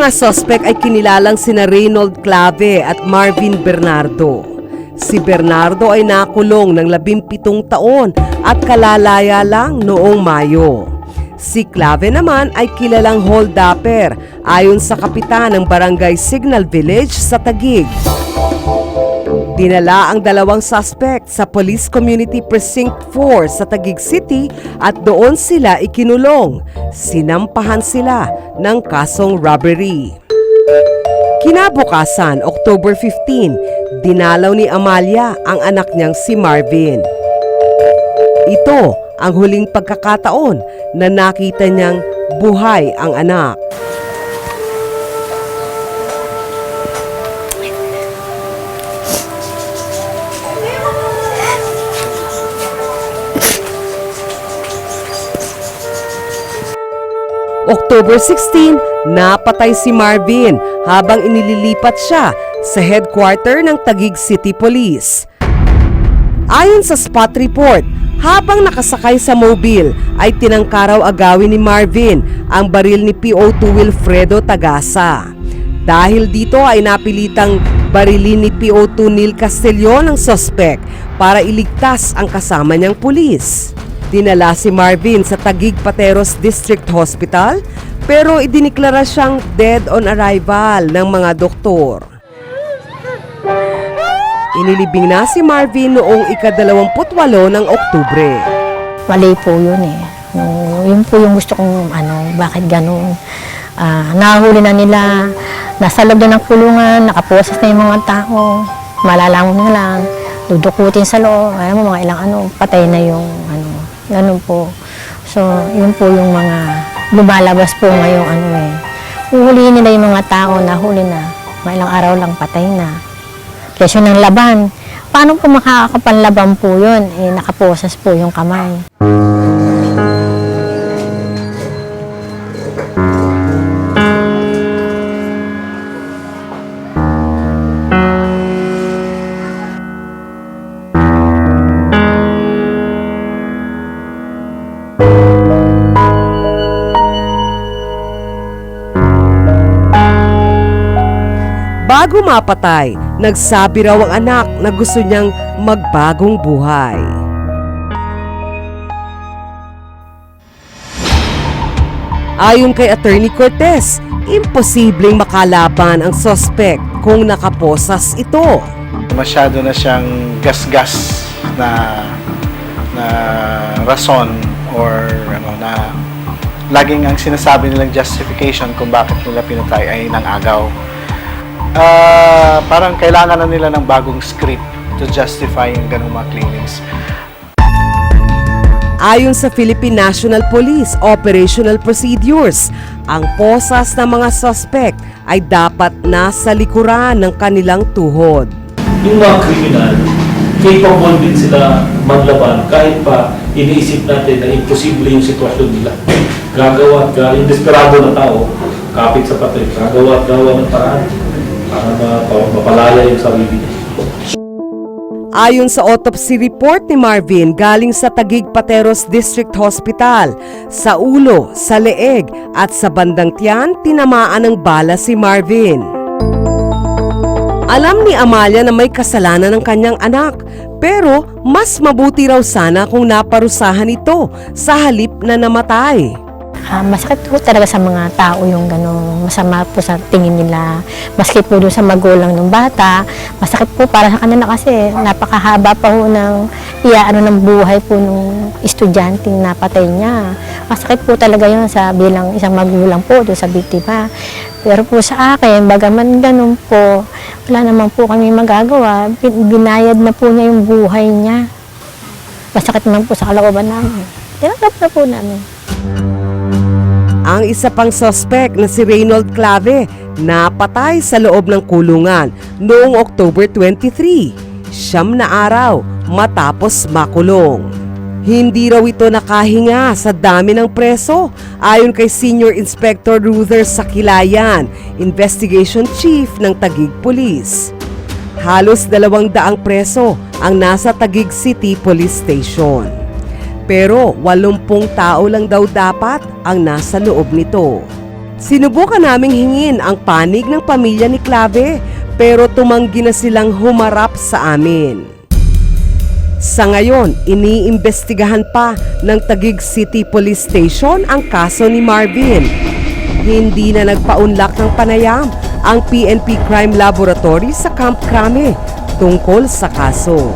mga sospek ay kinilalang sina Reynold Clave at Marvin Bernardo. Si Bernardo ay nakulong ng 17 taon at kalalaya lang noong Mayo. Si Clave naman ay kilalang hold-upper ayon sa kapitan ng Barangay Signal Village sa Taguig. Dinala ang dalawang suspect sa Police Community Precinct 4 sa Taguig City at doon sila ikinulong. Sinampahan sila ng kasong robbery. Kinabukasan, October 15, dinalaw ni Amalia ang anak niyang si Marvin. Ito ang huling pagkakataon na nakita niyang buhay ang anak. October 16, napatay si Marvin habang inililipat siya sa headquarter ng Taguig City Police. Ayon sa spot report, habang nakasakay sa mobile ay tinangkaraw agawin ni Marvin ang baril ni PO2 Wilfredo Tagasa. Dahil dito ay napilitang barilin ni PO2 Neil Castellon ang sospek para iligtas ang kasama niyang pulis. Dinala si Marvin sa Taguig Pateros District Hospital pero idiniklara siyang dead on arrival ng mga doktor. Inilibing na si Marvin noong ikadalawamputwalo ng Oktubre. Mali po yun eh. Yun po yung gusto kong ano, bakit ganun. Ah, nahuli na nila, nasa loob na ng kulungan, nakaposas na yung mga tao. Malalaman mo lang, dudukutin sa loob, ayaw mo mga ilang ano, patay na yung ganun po. So, yun po yung mga lumalabas po ngayong ano eh. Uhulihin nila yung mga tao, nahuli na, mga ilang araw lang patay na. Presyo ng laban. Paano po makakapanlaban po yun? Eh, nakaposas po yung kamay. Bago mapatay, nagsabi raw ang anak na gusto niyang magbagong buhay. Ayon kay Attorney Cortez, imposibleng makalaban ang suspect kung nakaposas ito. masyado na siyang gas-gas na na rason or ano na laging ang sinasabi nilang justification kung bakit nila pinatay ay ng agaw. Ah, parang kailangan na nila ng bagong script to justify yung ganung mga claimings. Ayon sa Philippine National Police Operational Procedures, ang posas ng mga suspect ay dapat nasa likuran ng kanilang tuhod. yung mga kriminal, capable din sila maglaban kahit pa iniisip natin na imposible yung sitwasyon nila. Gagawa at ga- yung desperado na tao, kapit sa patay, gagawa at gawa ng paraan para ma- mapalaya yung sarili niya. Ayon sa autopsy report ni Marvin galing sa Taguig Pateros District Hospital, sa ulo, sa leeg at sa bandang tiyan tinamaan ng bala si Marvin. Alam ni Amalia na may kasalanan ng kanyang anak, pero mas mabuti raw sana kung naparusahan ito sa halip na namatay. Ah, masakit po talaga sa mga tao yung gano'n, masama po sa tingin nila. Maski po doon sa magulang ng bata, masakit po para sa kanila kasi napakahaba pa po ng iyaano ng buhay po nung estudyanteng napatay niya. Masakit po talaga yun sa bilang isang magulang po doon sa biktima. Pero po sa akin, bagaman ganun po, wala naman po kami magagawa. Bin- Binayad na po niya yung buhay niya. Masakit naman po sa kalooban namin. Tinanggap na po namin. Ang isa pang suspect na si Reynold Clave napatay sa loob ng kulungan noong October 23, siyam na araw matapos makulong. Hindi raw ito nakahinga sa dami ng preso ayon kay Senior Inspector Ruther Sakilayan, Investigation Chief ng Taguig Police. Halos dalawang daang preso ang nasa Taguig City Police Station. Pero 80 tao lang daw dapat ang nasa loob nito. Sinubukan naming hingin ang panig ng pamilya ni Clave pero tumanggi na silang humarap sa amin. Sa ngayon, iniimbestigahan pa ng Taguig City Police Station ang kaso ni Marvin. Hindi na nagpaunlak ng panayam ang PNP Crime Laboratory sa Camp Crame tungkol sa kaso.